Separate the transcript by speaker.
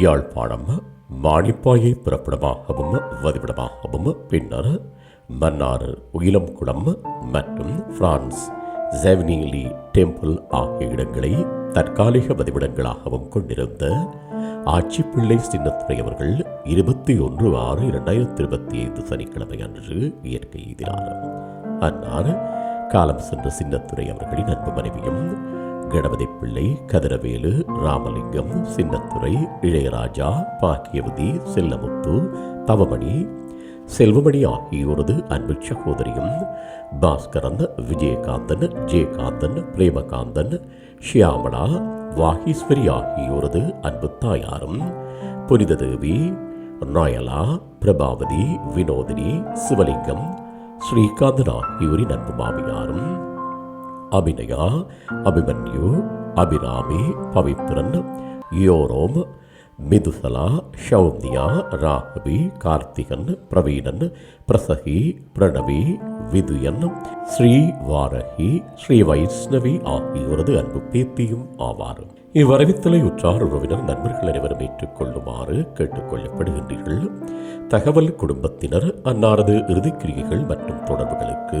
Speaker 1: யாழ்ப்பாணம் மாணிப்பாயை பிறப்பிடமாகவும் வதிவிடமாகவும் பின்னர் மன்னார் உயிலம்குளம் மற்றும் France ஜெவனீலி temple ஆகிய இடங்களை தற்காலிக வதிவிடங்களாகவும் கொண்டிருந்த ஆட்சிப்பிள்ளை சின்னத்துறை அவர்கள் இருபத்தி ஒன்று ஆறு இரண்டாயிரத்தி இருபத்தி ஐந்து சனிக்கிழமை அன்று இயற்கை எதிரான அன்னார் காலம் சென்ற சின்னத்துறை அவர்களின் அன்பு மனைவியும் கணபதி பிள்ளை கதிரவேலு ராமலிங்கம் சின்னத்துறை இளையராஜா பாக்கியவதி செல்லமுத்து தவமணி செல்வமணி ஆகியோரது அன்பு சகோதரியும் பாஸ்கரன் விஜயகாந்தன் ஜெயகாந்தன் பிரேமகாந்தன் ஷியாமளா வாகீஸ்வரி ஆகியோரது அன்பு தாயாரும் புனித தேவி நயலா பிரபாவதி வினோதினி சிவலிங்கம் ஸ்ரீகாந்தன் ஆகியோரின் அன்பு மாமியாரும் அபிநயா அபிமன்யு அபிராமி பவித்ரன் யோரோம் மிதுசலா ஷௌந்தியா ராகவி கார்த்திகன் பிரவீணன் பிரசகி பிரணவி விதுயன் ஸ்ரீ வாரகி ஸ்ரீ வைஷ்ணவி ஆகியோரது அன்பு பேத்தியும் ஆவார். இவ்வரவித்தலை உற்றார் உறவினர் நண்பர்கள் அனைவரும் ஏற்றுக்கொள்ளுமாறு கேட்டுக்கொள்ளப்படுகின்றீர்கள். தகவல் குடும்பத்தினர் அன்னாரது இறுதிக்கிரியைகள் மற்றும் தொடர்புகளுக்கு